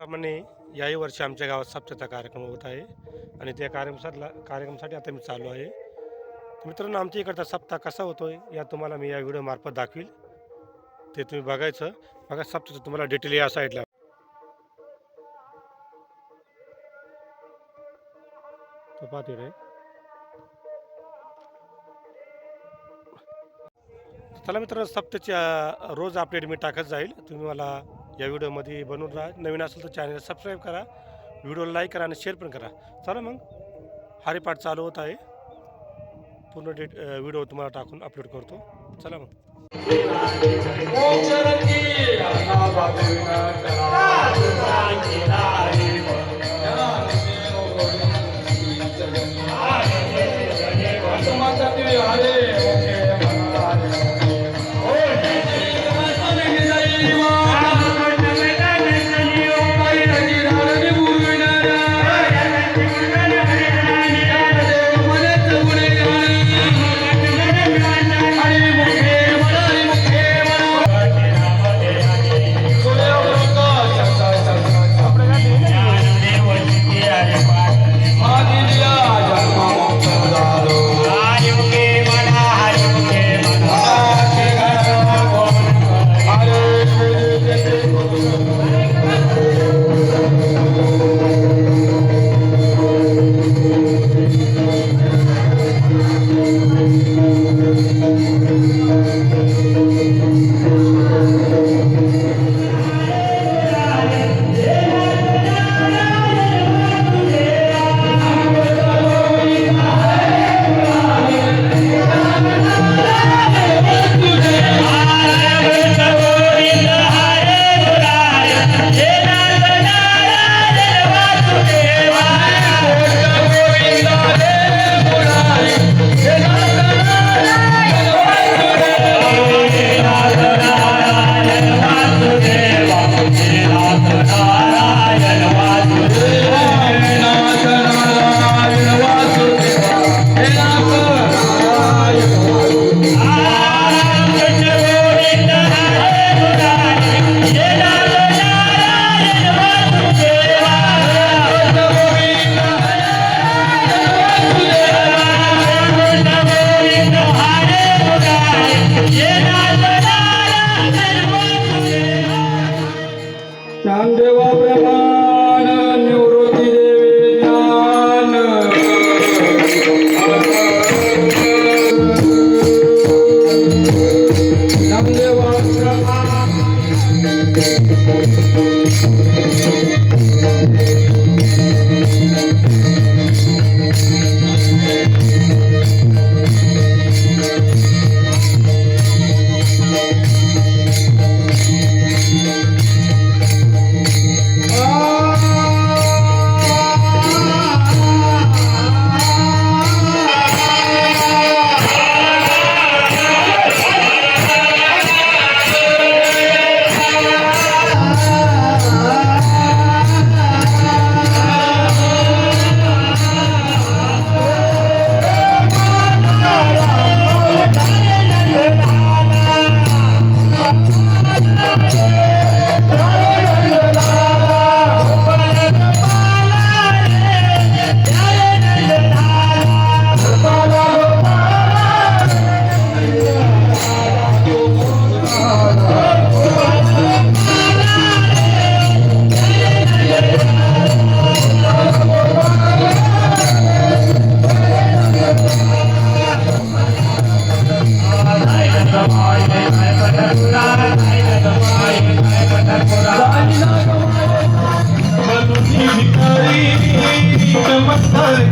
प्रमाणे याही वर्षी आमच्या गावात सप्त्याचा कार्यक्रम होत आहे आणि त्या कार्यक्रमासाठी कार्यक्रमासाठी आता मी चालू आहे. मित्रांनो आमच्या इकडचा सप्ताह कसा होतोय या तुम्हाला मी या व्हिडिओमार्फत दाखवील. ते तुम्ही बघायचं. बघा सप्ताहाचं तुम्हाला डिटेल या साईडला तो पाहते रे. चला मित्रांनो सप्ताहच्या रोज अपडेट मी टाकत जाईल. तुम्ही मला या व्हिडिओमध्ये बनवून राहा. नवीन असेल तर चॅनल सबस्क्राईब करा. व्हिडिओला लाईक करा आणि शेअर पण करा. चला मग हरिपाठ चालू होत आहे. पूर्ण डेट व्हिडिओ तुम्हाला टाकून अपलोड करतो. चला मग.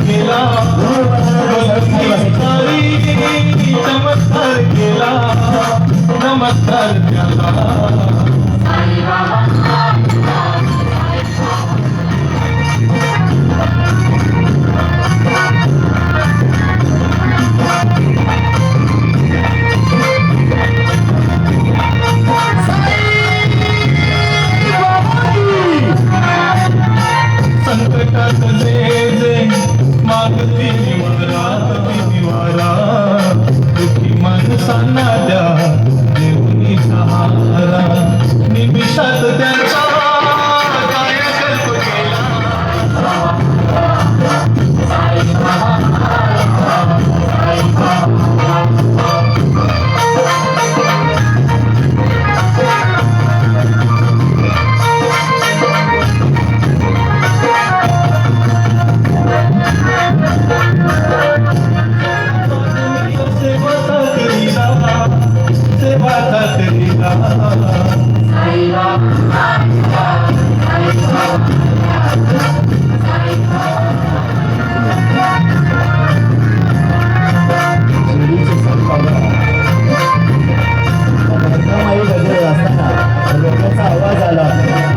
খেলা Allah.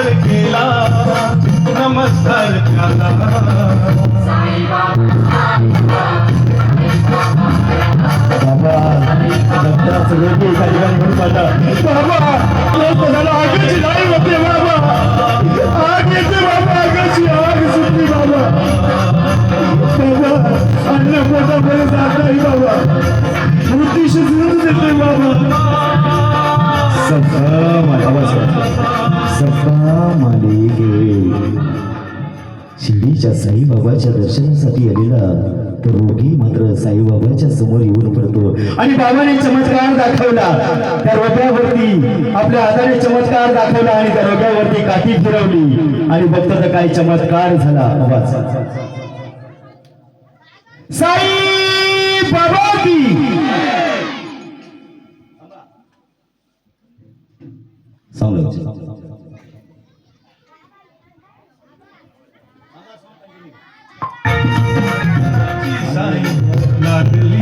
बाबा केला. नमस्कार एका ठिकाणी म्हणून पाहता बाबा शिर्डीच्या साईबाबाच्या दर्शनासाठी आलेला तो रोगी मात्र साईबाबाच्या समोर येऊन पडतो. आणि बाबाने चमत्कार दाखवला. त्या रोग्यावरती आपल्या हाताने चमत्कार दाखवला आणि त्या रोग्यावरती काठी फिरवली. आणि बघतो तर काय चमत्कार झाला. आवाज साई बाबा की. सांगा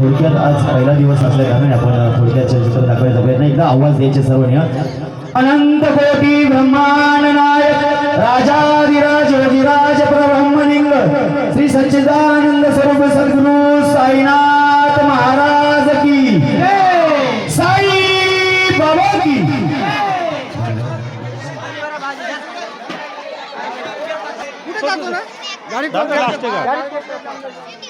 थोडक्यात आज पहिला दिवस असल्या कारणाने आपण थोडक्यात चलचित्र दाखवायचा प्रयत्न एकदा आवाज द्यायचे सर्व निया अनंत कोटी ब्रह्मांड नायक राजाधिराज योगिराज प्रब्रह्मलिंग श्री सच्चिदानंद स्वरूप सद्गुरु साईनाथ महाराज की साई बाबा की दादा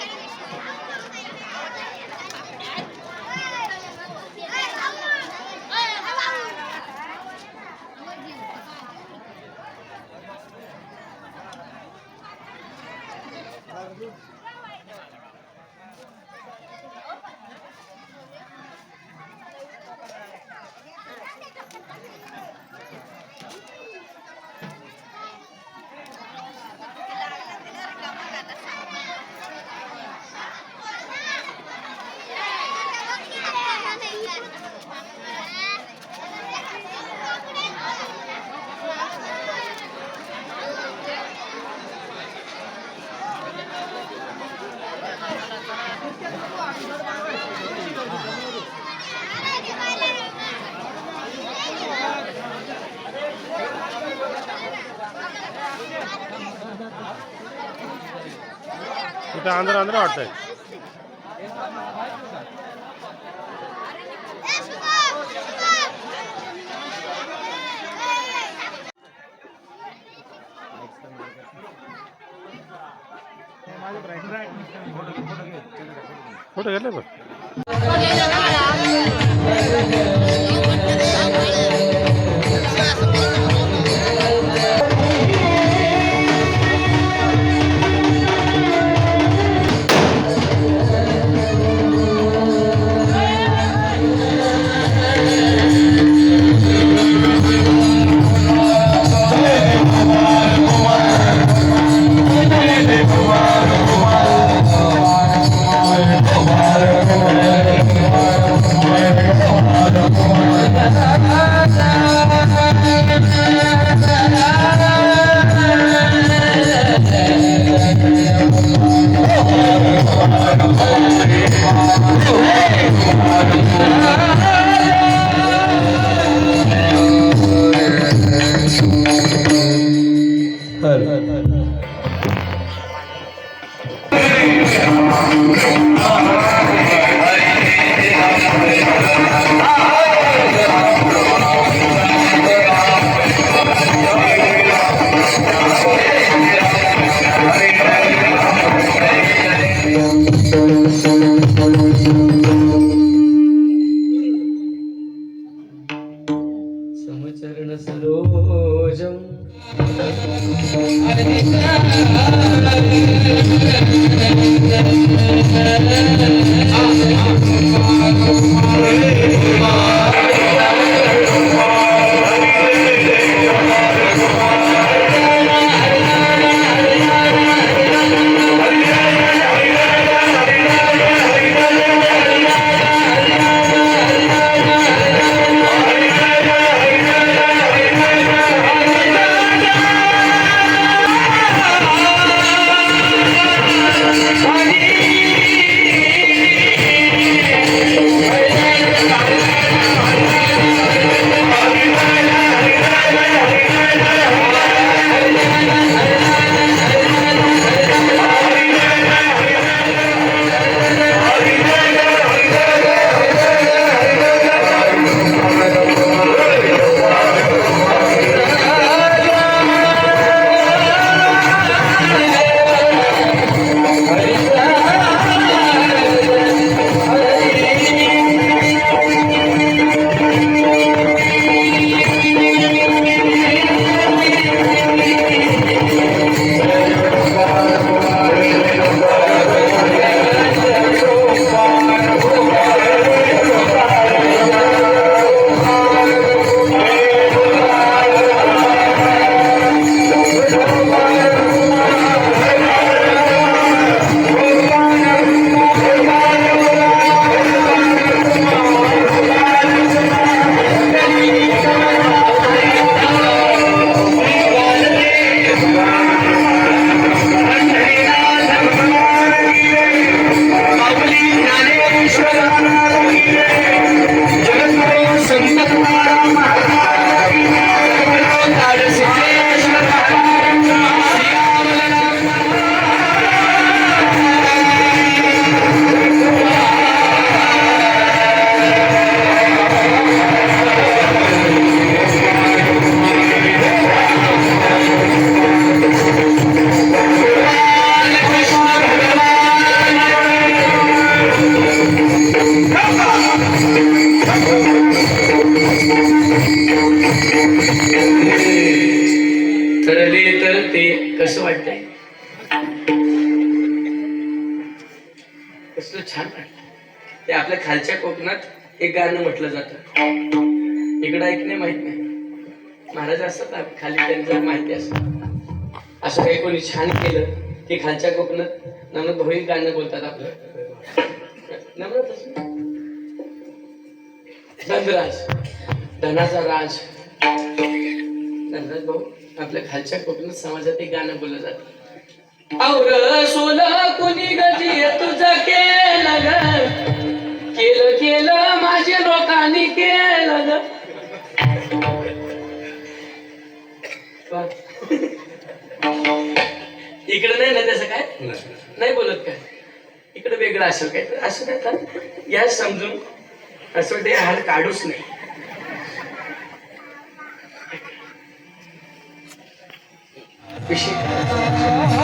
इथं आंध्र आंध्र वाटतंय फोटो घेतले बघ Her. her, her, her. ध्वजं आ तर ते वाटतंय? छान ते आपल्या खालच्या कोकणात एक गाणं म्हटलं जात. इकडं ऐक नाही माहीत नाही. महाराज असतात खाली माहिती असतात असं काही कोणी छान केलं की खालच्या कोकणात नमद भाऊ गाणं बोलतात आपलं. धनराज धनाचा राज. धनराज भाऊ आपल्या खालच्या कोकणात समाजात एक गाणं बोललं जातं. और सोला कुणी गजी तुझं केलं ग केलं केलं माझ्या लोकांनी केलं ग. इकडे नाही ना त्याचं काय? नाही बोलत काय? इकडे वेगळं असेल काय? असं काय या समजून असं ते हाल काढूच नाही. विषय.